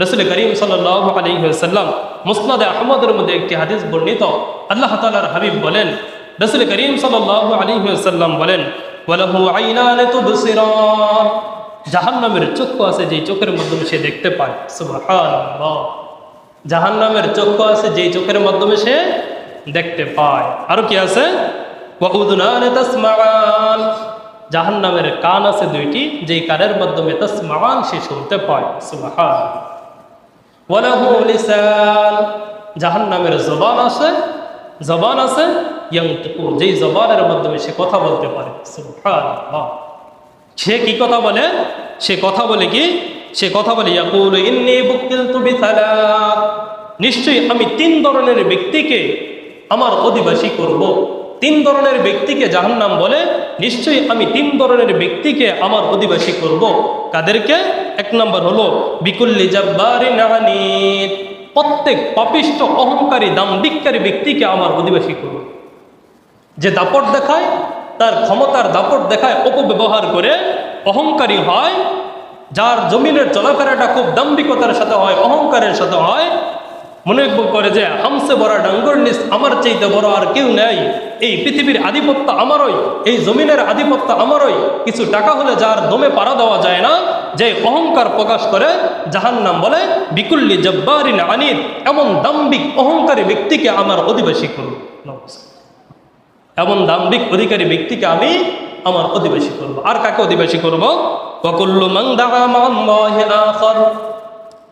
রসুল করিম আলহিহাল্লাম মুসনাদে আহমদের মধ্যে একটি হাদিস বর্ণিত। আল্লাহ তালার হাবিব বলেন, রসুল করিম সাল্লাহ আলহিহাল্লাম বলেন তুবসিরান জাহান্নামের চক্ষু আছে যেই চোখের মাধ্যমে সে দেখতে পায়। সুবহানাল্লাহ। জাহান্নামের চক্ষু আছে যেই চোখের মাধ্যমে সে দেখতে পায়। আরও কি আছে? তাসমাআন। জাহান্নামের কান আছে দুইটি, যেই কানের মাধ্যমে তাসমাআন সে শুনতে পায়। সুবহান ওয়ালাহু লিসান। জাহান্নামের জবান আছে জবান আছে ইয়াংতুকু যেই জবানের মাধ্যমে সে কথা বলতে পারে। সে কি কথা বলে? সে কথা বলে কি? সে কথা বলে, ইয়াকুল ইন্নি বুকিলতু বিসালাত। নিশ্চয়ই আমি তিন ধরনের ব্যক্তিকে আমার অধিবাসী করব। তিন ধরনের ব্যক্তিকে জাহান্নাম বলে, নিশ্চয়ই আমি তিন ধরনের ব্যক্তিকে আমার অধিবাসী করব। কাদেরকে? এক নম্বর হলো, বিকুল্লি জব্বারি প্রত্যেক পাপিষ্ট, অহংকারী, দাম্ভিককারী ব্যক্তিকে আমার অধিবাসী করব যে দাপট দেখায়, তার ক্ষমতার দাপট দেখায়, অপব্যবহার করে অহংকারী হয়, যার জমিনের চলাফেরাটা খুব দাম্ভিকতার সাথে হয়, অহংকারের সাথে হয়, মনে করে যে, হামসে বড় ডাঙ্গর নিস আমার চাইতে বড় আর কেউ নেই। এই পৃথিবীর আধিপত্য আমারই, এই জমিনের আধিপত্য আমারই। কিছু টাকা হলে যার দমে পাড়া দেওয়া যায় না যে অহংকার প্রকাশ করে জাহান নাম বলে, বিকুল্লি জব্বারিন আনির এমন দাম্বিক অহংকারী ব্যক্তিকে আমার অধিবাসী করুন। এমন দাম্বিক অধিকারী ব্যক্তিকে আমি আমার অধিবাসী করব। আর কাকে অধিবাসী করব? মা'আল্লাহি আখার।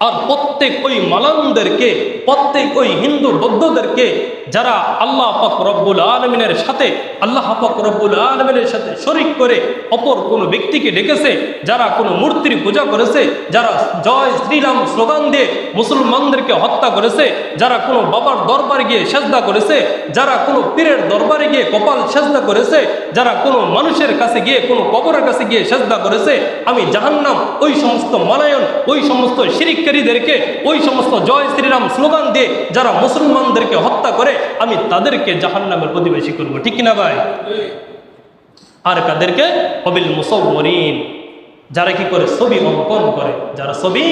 আর প্রত্যেক ওই মালানদেরকে প্রত্যেক ওই হিন্দু বৌদ্ধদেরকে যারা আল্লাহ পাক রব্বুল আলমিনের সাথে, আল্লাহ পাক রব্বুল আলমিনের সাথে শরিক করে অপর কোনো ব্যক্তিকে ডেকেছে, যারা কোনো মূর্তির পূজা করেছে, যারা জয় শ্রীরাম স্লোগান দিয়ে মুসলমানদেরকে হত্যা করেছে, যারা কোনো বাবার দরবারে গিয়ে সেজদা করেছে, যারা কোনো পীরের দরবারে গিয়ে কপাল সেজদা করেছে, যারা কোনো মানুষের কাছে গিয়ে কোনো কবরের কাছে গিয়ে সেজদা করেছে, আমি জাহান্নাম, ওই সমস্ত মালায়ন, ওই সমস্ত শিরিককারীদেরকে ওই সমস্ত জয় শ্রীরাম স্লোগান দিয়ে যারা মুসলমানদেরকে হত্যা করে, আমি তাদেরকে জাহান্নামের অধিবাসী করব। ঠিক কিনা ভাই? আর কাদেরকে? অবিল মুসৌরিন যারা কি করে? ছবি অঙ্কন করে। যারা ছবি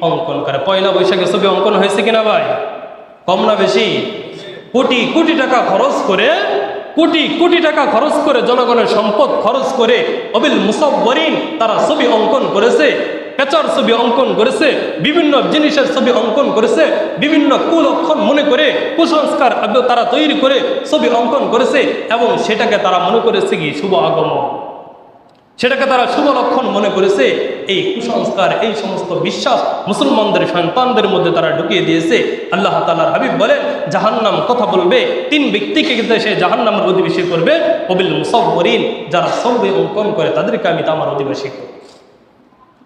অঙ্কন করে। পয়লা বৈশাখে ছবি অঙ্কন হয়েছে কিনা ভাই? কম না বেশি? কোটি কোটি টাকা খরচ করে, কোটি কোটি টাকা খরচ করে জনগণের সম্পদ খরচ করে অবিল মুসব্বরিন তারা ছবি অঙ্কন করেছে। পেচার ছবি অঙ্কন করেছে, বিভিন্ন জিনিসের ছবি অঙ্কন করেছে, বিভিন্ন কুলক্ষণ মনে করে, কুসংস্কার তারা তৈরি করে ছবি অঙ্কন করেছে এবং সেটাকে তারা মনে করেছে কি শুভ আগমন। সেটাকে তারা শুভ লক্ষণ মনে করেছে, এই কুসংস্কার, এই সমস্ত বিশ্বাস মুসলমানদের সন্তানদের মধ্যে তারা ঢুকিয়ে দিয়েছে। আল্লাহ তালার হাবিব বলেন, জাহান্নাম কথা বলবে, তিন ব্যক্তিকে কিন্তু সে জাহান্নামের অধিবেশী করবে কবিল মুসব্বরিন যারা সবে অঙ্কন করে তাদেরকে আমি আমার অধিবেশী করব।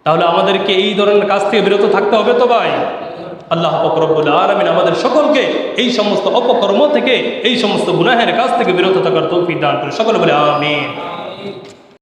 তাহলে আমাদেরকে এই ধরনের কাজ থেকে বিরত থাকতে হবে তো ভাই? আল্লাহ ফকরবুল আলমিন আমাদের সকলকে এই সমস্ত অপকর্ম থেকে, এই সমস্ত গুনাহের কাজ থেকে বিরত থাকার তৌফিক দান করে সকলে বলে, আমিন।